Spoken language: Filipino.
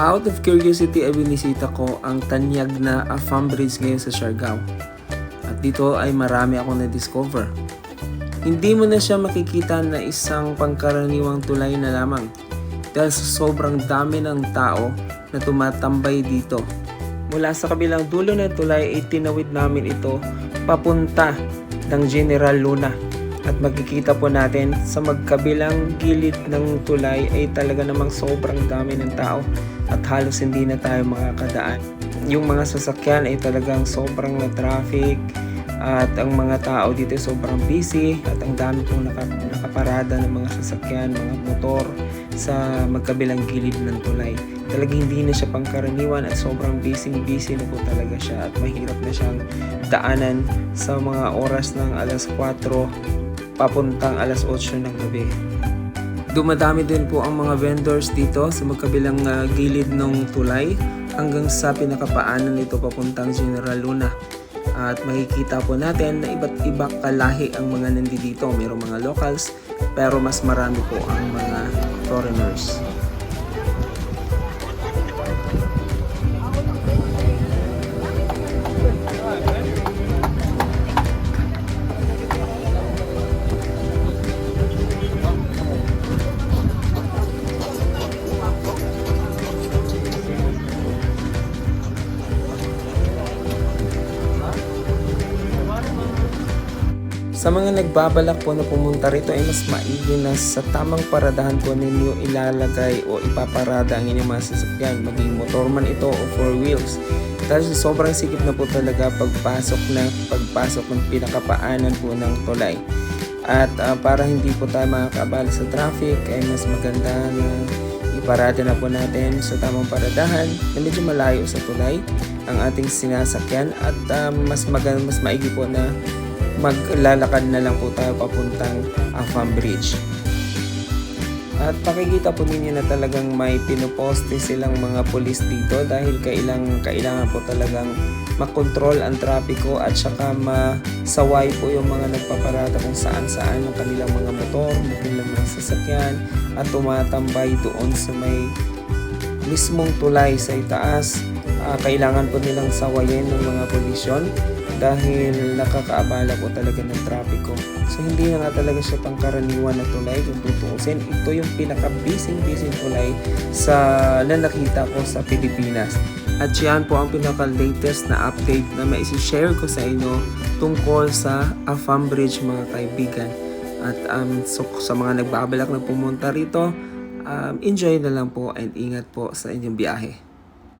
Out of curiosity ay binisita ko ang tanyag na Afam Bridge ngayon sa Siargao. At dito ay marami akong na-discover. Hindi mo na siya makikita na isang pangkaraniwang tulay na lamang dahil sa sobrang dami ng tao na tumatambay dito. Mula sa kabilang dulo ng tulay ay tinawid namin ito papunta ng General Luna. At magkikita po natin sa magkabilang gilid ng tulay ay talaga namang sobrang dami ng tao at halos hindi na tayo makakadaan. Yung mga sasakyan ay talagang sobrang na traffic at ang mga tao dito sobrang busy at ang dami pong naka, nakaparada ng mga sasakyan, mga motor sa magkabilang gilid ng tulay. Talagang hindi na siya pangkaraniwan at sobrang busy-busy na po talaga siya at mahirap na siyang daanan sa mga oras ng alas 4 papuntang alas 8 ng gabi. Dumadami din po ang mga vendors dito sa magkabilang ah, gilid ng tulay hanggang sa pinakapaanan nito papuntang General Luna. At makikita po natin na iba't ibang kalahi ang mga nandito. Mayroong mga locals pero mas marami po ang mga foreigners. Sa mga nagbabalak po na pumunta rito ay mas maigi na sa tamang paradahan po ninyo ilalagay o ipaparada ang inyong mga sasakyan, maging motor man ito o four wheels. Dahil sobrang sikip na po talaga pagpasok na pagpasok ng pinakapaanan po ng tulay. At ah, para hindi po tayo makakabala sa traffic ay mas maganda na iparada na po natin sa tamang paradahan na medyo malayo sa tulay ang ating sinasakyan at ah, mas maganda mas maigi po na maglalakad na lang po tayo papuntang Afam Bridge. At makikita po ninyo na talagang may pinuposte silang mga pulis dito dahil kailang, kailangan po talagang makontrol ang trapiko at saka masaway po yung mga nagpaparada kung saan saan ang kanilang mga motor, ang kanilang mga sasakyan at tumatambay doon sa may mismong tulay sa itaas. Ah, kailangan po nilang sawayin ng mga polisyon dahil nakakaabala po talaga ng trapiko. So hindi na nga talaga siya pangkaraniwan na tulay kung tutuusin. Ito yung pinaka-busy-busy tulay sa na nakita ko sa Pilipinas. At yan po ang pinaka-latest na update na maisi-share ko sa inyo tungkol sa Afam Bridge mga kaibigan. At um, so, sa mga nagbabalak na pumunta rito, um, enjoy na lang po and ingat po sa inyong biyahe.